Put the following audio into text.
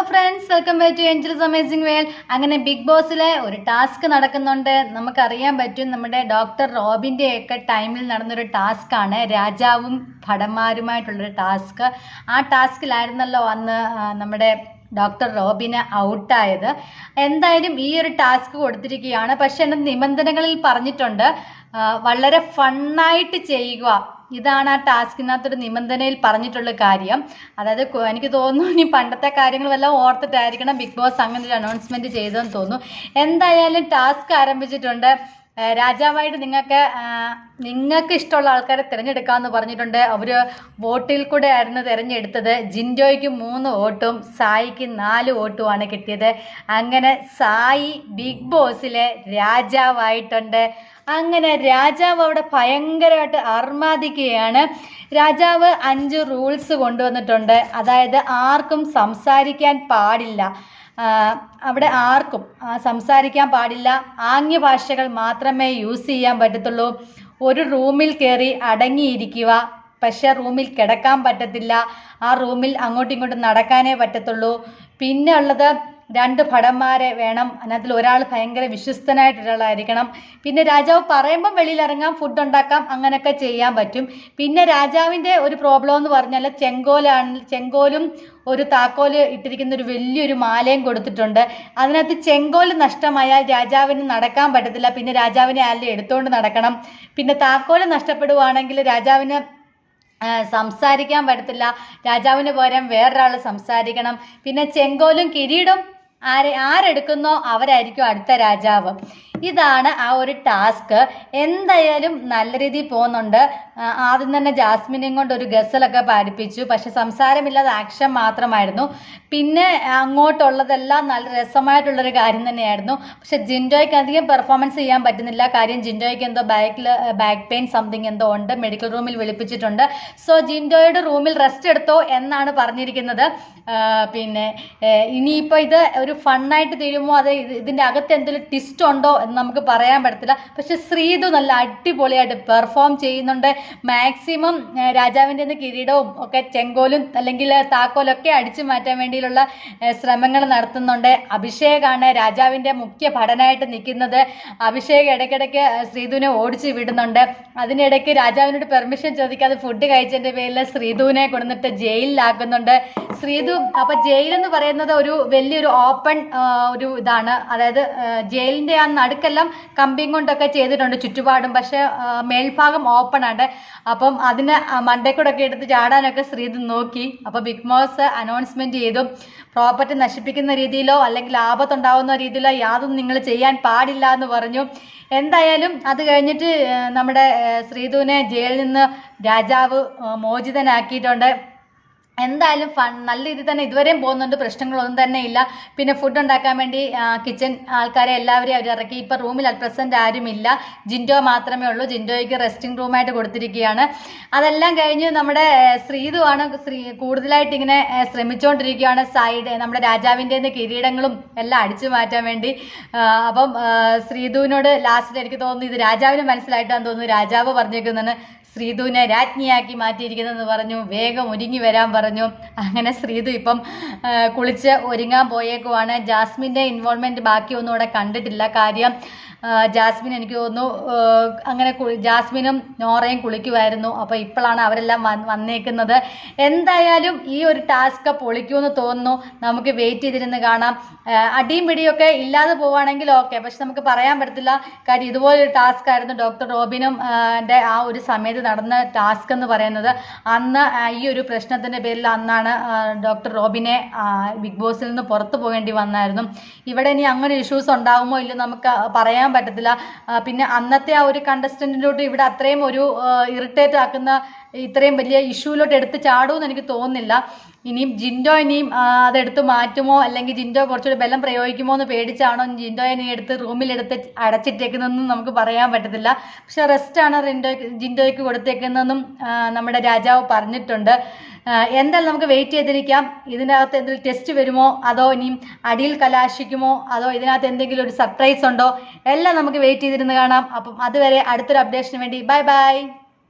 Hello friends welcome back to angels amazing world അങ്ങനെ big ബോസിലെ ഒരു task നടക്കുന്നുണ്ട്. നമുക്കറിയാൻ പറ്റും നമ്മുടെ ഡോക്ടർ റോബിന്റെ ഒക്കെ ടൈമിൽ നടന്നൊരു ടാസ്ക് ആണ്. രാജാവും ഭടന്മാരുമായിട്ടുള്ളൊരു ടാസ്ക് ആ ടാസ്കിലായിരുന്നല്ലോ അന്ന് നമ്മുടെ ഡോക്ടർ റോബിന് ഔട്ടായത് എന്തായാലും ഈ ഒരു ടാസ്ക് കൊടുത്തിരിക്കുകയാണ്. പക്ഷെ എന്റെ നിബന്ധനകളിൽ പറഞ്ഞിട്ടുണ്ട് വളരെ ഫണ്ണായിട്ട് ചെയ്യുക. ഇതാണ് ആ ടാസ്കിനകത്തൊരു നിബന്ധനയിൽ പറഞ്ഞിട്ടുള്ള കാര്യം. അതായത് എനിക്ക് തോന്നുന്നു ഇനി പണ്ടത്തെ കാര്യങ്ങൾ വല്ലതും ഓർത്തിട്ടായിരിക്കണം ബിഗ് ബോസ് അങ്ങനെ ഒരു അനൗൺസ്മെന്റ് ചെയ്തതെന്ന് തോന്നുന്നു. എന്തായാലും ടാസ്ക് ആരംഭിച്ചിട്ടുണ്ട്. രാജാവായിട്ട് നിങ്ങൾക്ക് നിങ്ങൾക്ക് ഇഷ്ടമുള്ള ആൾക്കാരെ തിരഞ്ഞെടുക്കാമെന്ന് പറഞ്ഞിട്ടുണ്ട്. അവർ വോട്ടിൽ കൂടെ ആയിരുന്നു തിരഞ്ഞെടുത്തത്. ജിൻഡോയ്ക്ക് മൂന്ന് വോട്ടും സായിക്ക് നാല് വോട്ടുമാണ് കിട്ടിയത്. അങ്ങനെ സായി ബിഗ് ബോസിലെ രാജാവായിട്ടുണ്ട്. അങ്ങനെ രാജാവ് അവിടെ ഭയങ്കരമായിട്ട് അർമാദിക്കുകയാണ്. രാജാവ് അഞ്ച് റൂൾസ് കൊണ്ടുവന്നിട്ടുണ്ട്. അതായത് ആർക്കും സംസാരിക്കാൻ പാടില്ല. അവിടെ ആർക്കും സംസാരിക്കാൻ പാടില്ല. ആംഗ്യ ഭാഷകൾ മാത്രമേ യൂസ് ചെയ്യാൻ പറ്റത്തുള്ളൂ. ഒരു റൂമിൽ കയറി അടങ്ങിയിരിക്കുക. പക്ഷെ റൂമിൽ കിടക്കാൻ പറ്റത്തില്ല. ആ റൂമിൽ അങ്ങോട്ടും ഇങ്ങോട്ടും നടക്കാനേ പറ്റത്തുള്ളൂ. പിന്നെ ഉള്ളത് രണ്ട് ഭടന്മാരെ വേണം. അതിനകത്തിൽ ഒരാൾ ഭയങ്കര വിശ്വസ്തനായിട്ട് ഒരാളായിരിക്കണം. പിന്നെ രാജാവ് പറയുമ്പം വെളിയിലിറങ്ങാം ഫുഡ് ഉണ്ടാക്കാം അങ്ങനെയൊക്കെ ചെയ്യാൻ പറ്റും. പിന്നെ രാജാവിന്റെ ഒരു പ്രോബ്ലം എന്ന് പറഞ്ഞാൽ ചെങ്കോലാണ് ചെങ്കോലും ഒരു താക്കോൽ ഇട്ടിരിക്കുന്ന ഒരു വലിയൊരു മാലയും കൊടുത്തിട്ടുണ്ട്. അതിനകത്ത് ചെങ്കോൽ നഷ്ടമായാൽ രാജാവിന് നടക്കാൻ പറ്റത്തില്ല. പിന്നെ രാജാവിനെ ആരെങ്കിലും എടുത്തുകൊണ്ട് നടക്കണം? പിന്നെ താക്കോൽ നഷ്ടപ്പെടുവാണെങ്കിൽ രാജാവിന് സംസാരിക്കാൻ പറ്റത്തില്ല. രാജാവിന് പകരം വേറൊരാൾ സംസാരിക്കണം. പിന്നെ ചെങ്കോലും കിരീടം ആരെ ആരെടുക്കുന്നോ അവരായിരിക്കും അടുത്ത രാജാവ്. ഇതാണ് ആ ഒരു ടാസ്ക്. എന്തായാലും നല്ല രീതിയിൽ പോകുന്നുണ്ട്. ആദ്യം തന്നെ ജാസ്മിനെയും കൊണ്ട് ഒരു ഗസലൊക്കെ പാടിപ്പിച്ചു പക്ഷെ സംസാരമില്ലാതെ ആക്ഷൻ മാത്രമായിരുന്നു. പിന്നെ അങ്ങോട്ടുള്ളതെല്ലാം നല്ല രസമായിട്ടുള്ളൊരു കാര്യം തന്നെയായിരുന്നു. പക്ഷെ ജിൻഡോയ്ക്ക് അധികം പെർഫോമൻസ് ചെയ്യാൻ പറ്റുന്നില്ല. കാര്യം ജിൻഡോയ്ക്ക് എന്തോ ബാക്കിൽ ബാക്ക് പെയിൻ സംതിങ് എന്തോ ഉണ്ട്. മെഡിക്കൽ റൂമിൽ വിളിപ്പിച്ചിട്ടുണ്ട്. സോ ജിൻഡോയുടെ റൂമിൽ റെസ്റ്റ് എടുത്തോ എന്നാണ് പറഞ്ഞിരിക്കുന്നത്. പിന്നെ ഇനിയിപ്പോൾ ഇത് ഒരു ഫണ്ണായിട്ട് തീരുമോ അത് ഇതിന്റെ അകത്ത് എന്തെങ്കിലും ട്വിസ്റ്റ് ഉണ്ടോ എന്ന് നമുക്ക് പറയാൻ പറ്റത്തില്ല. പക്ഷെ ശ്രീതു നല്ല അടിപൊളിയായിട്ട് പെർഫോം ചെയ്യുന്നുണ്ട്. മാക്സിമം രാജാവിന്റെ കിരീടവും ഒക്കെ ചെങ്കോലും അല്ലെങ്കിൽ താക്കോലൊക്കെ അടിച്ചു മാറ്റാൻ വേണ്ടിയുള്ള ശ്രമങ്ങൾ നടത്തുന്നുണ്ട്. അഭിഷേകാണ് രാജാവിന്റെ മുഖ്യ ഭടനായിട്ട് നിൽക്കുന്നത്. അഭിഷേക് ഇടയ്ക്കിടയ്ക്ക് ശ്രീധുവിനെ ഓടിച്ചു വിടുന്നുണ്ട്. അതിനിടയ്ക്ക് രാജാവിനോട് പെർമിഷൻ ചോദിക്കാതെ ഫുഡ് കഴിച്ചതിന്റെ പേരിൽ ശ്രീധുവിനെ കൊണ്ടുവന്നിട്ട് ജയിലിലാക്കുന്നുണ്ട്. ശ്രീധു അപ്പൊ ജയിലെന്ന് പറയുന്നത് ഒരു വലിയൊരു ഓപ്പൺ ഒരു ഇതാണ്. അതായത് ജയിലിന്റെ ആ നടുക്കെല്ലാം കമ്പിയും കൊണ്ടൊക്കെ ചെയ്തിട്ടുണ്ട് ചുറ്റുപാടും. പക്ഷെ മേൽഭാഗം ഓപ്പൺ ആണ്. അപ്പം അതിന് മണ്ടേക്കൂടൊക്കെ എടുത്ത് ചാടാനൊക്കെ ശ്രീധു നോക്കി. അപ്പോൾ ബിഗ് ബോസ് അനൗൺസ്മെന്റ് ചെയ്തു. പ്രോപ്പർട്ടി നശിപ്പിക്കുന്ന രീതിയിലോ അല്ലെങ്കിൽ ആപത്തുണ്ടാവുന്ന രീതിയിലോ യാതൊന്നും നിങ്ങൾ ചെയ്യാൻ പാടില്ല എന്ന് പറഞ്ഞു. എന്തായാലും അത് കഴിഞ്ഞിട്ട് നമ്മുടെ ശ്രീധുവിനെ ജയിലിൽ നിന്ന് രാജാവ് മോചിതനാക്കിയിട്ടുണ്ട്. എന്തായാലും ഫൺ നല്ല രീതിയിൽ തന്നെ ഇതുവരെയും പോകുന്നുണ്ട് പ്രശ്നങ്ങളൊന്നും തന്നെ ഇല്ല. പിന്നെ ഫുഡ് ഉണ്ടാക്കാൻ വേണ്ടി കിച്ചൺ ആൾക്കാരെ എല്ലാവരെയും അവർ ഇറക്കി. ഇപ്പം റൂമിൽ അറ്റ് പ്രസന്റ് ആരുമില്ല ജിൻഡോ മാത്രമേ ഉള്ളൂ. ജിൻഡോയ്ക്ക് റെസ്റ്റിംഗ് റൂമായിട്ട് കൊടുത്തിരിക്കുകയാണ്. അതെല്ലാം കഴിഞ്ഞ് നമ്മുടെ ശ്രീതുവാണ് ശ്രീ കൂടുതലായിട്ട് ഇങ്ങനെ ശ്രമിച്ചുകൊണ്ടിരിക്കുകയാണ് സൈഡ് നമ്മുടെ രാജാവിന്റെ കിരീടങ്ങളും എല്ലാം അടിച്ചു മാറ്റാൻ വേണ്ടി. അപ്പം ശ്രീതുവിനോട് ലാസ്റ്റിൽ എനിക്ക് തോന്നുന്നു ഇത് രാജാവിന് മനസ്സിലായിട്ടാണ് തോന്നുന്നു. രാജാവ് പറഞ്ഞേക്കുന്നതാണ്. ശ്രീധുവിനെ രാജ്ഞിയാക്കി മാറ്റിയിരിക്കുന്നതെന്ന് പറഞ്ഞു വേഗം ഒരുങ്ങി വരാൻ പറഞ്ഞു. അങ്ങനെ ശ്രീധു ഇപ്പം കുളിച്ച് ഒരുങ്ങാൻ പോയേക്കുവാണ്. ജാസ്മിന്റെ ഇൻവോൾവ്മെന്റ് ബാക്കിയൊന്നും ഇവിടെ കണ്ടിട്ടില്ല. കാര്യം ജാസ്മിൻ എനിക്ക് തോന്നുന്നു അങ്ങനെ ജാസ്മിനും നോറയും കുളിക്കുമായിരുന്നു. അപ്പോൾ ഇപ്പോഴാണ് അവരെല്ലാം വന്ന് വന്നേക്കുന്നത്. എന്തായാലും ഈ ഒരു ടാസ്ക് പൊളിക്കുമെന്ന് തോന്നുന്നു. നമുക്ക് വെയിറ്റ് ചെയ്തിരുന്ന് കാണാം. അടിയും പിടിയൊക്കെ ഇല്ലാതെ പോവുകയാണെങ്കിൽ ഓക്കെ പക്ഷെ നമുക്ക് പറയാൻ പറ്റത്തില്ല. കാര്യം ഇതുപോലൊരു ടാസ്ക് ആയിരുന്നു ഡോക്ടർ റോബിനും എന്റെ ആ ഒരു സമയത്ത് നടന്ന ടാസ്ക് എന്ന് പറയുന്നത് അന്ന് ഈ ഒരു പ്രശ്നത്തിന്റെ പേരിൽ അന്നാണ് ഡോക്ടർ റോബിനെ ബിഗ് ബോസിൽ നിന്ന് പുറത്തു പോകേണ്ടി വന്നായിരുന്നു. ഇവിടെ ഇനി അങ്ങനെ ഇഷ്യൂസ് ഉണ്ടാകുമോ ഇല്ല നമുക്ക് പറയാൻ പറ്റത്തില്ല. പിന്നെ അന്നത്തെ ആ ഒരു കണ്ടസ്റ്റന്റിലോട്ട് ഇവിടെ അത്രയും ഒരു ഇറിറ്റേറ്റ് ആക്കുന്ന ഇത്രയും വലിയ ഇഷ്യൂലോട്ട് എടുത്ത് ചാടുമെന്ന് എനിക്ക് തോന്നുന്നില്ല. ഇനിയും ജിൻഡോ ഇനിയും അതെടുത്ത് മാറ്റുമോ? അല്ലെങ്കിൽ ജിൻഡോ കുറച്ചുകൂടി ബലം പ്രയോഗിക്കുമോ എന്ന് പേടിച്ചാണോ ജിൻഡോയെ ഇനി എടുത്ത് റൂമിലെടുത്ത് അടച്ചിട്ടേക്കുന്നതെന്നും നമുക്ക് പറയാൻ പറ്റത്തില്ല. പക്ഷെ റെസ്റ്റാണ് റിൻഡോ ജിൻഡോയ്ക്ക് കൊടുത്തേക്കുന്നതെന്നും നമ്മുടെ രാജാവ് പറഞ്ഞിട്ടുണ്ട്. എന്തായാലും നമുക്ക് വെയിറ്റ് ചെയ്തിരിക്കാം. ഇതിനകത്ത് എന്തെങ്കിലും ടെസ്റ്റ് വരുമോ? അതോ ഇനിയും അടിയിൽ കലാശിക്കുമോ? അതോ ഇതിനകത്ത് എന്തെങ്കിലും ഒരു സർപ്രൈസ് ഉണ്ടോ? എല്ലാം നമുക്ക് വെയിറ്റ് ചെയ്തിരുന്ന് കാണാം. അപ്പം അതുവരെ അടുത്തൊരു അപ്ഡേഷന് വേണ്ടി. Bye bye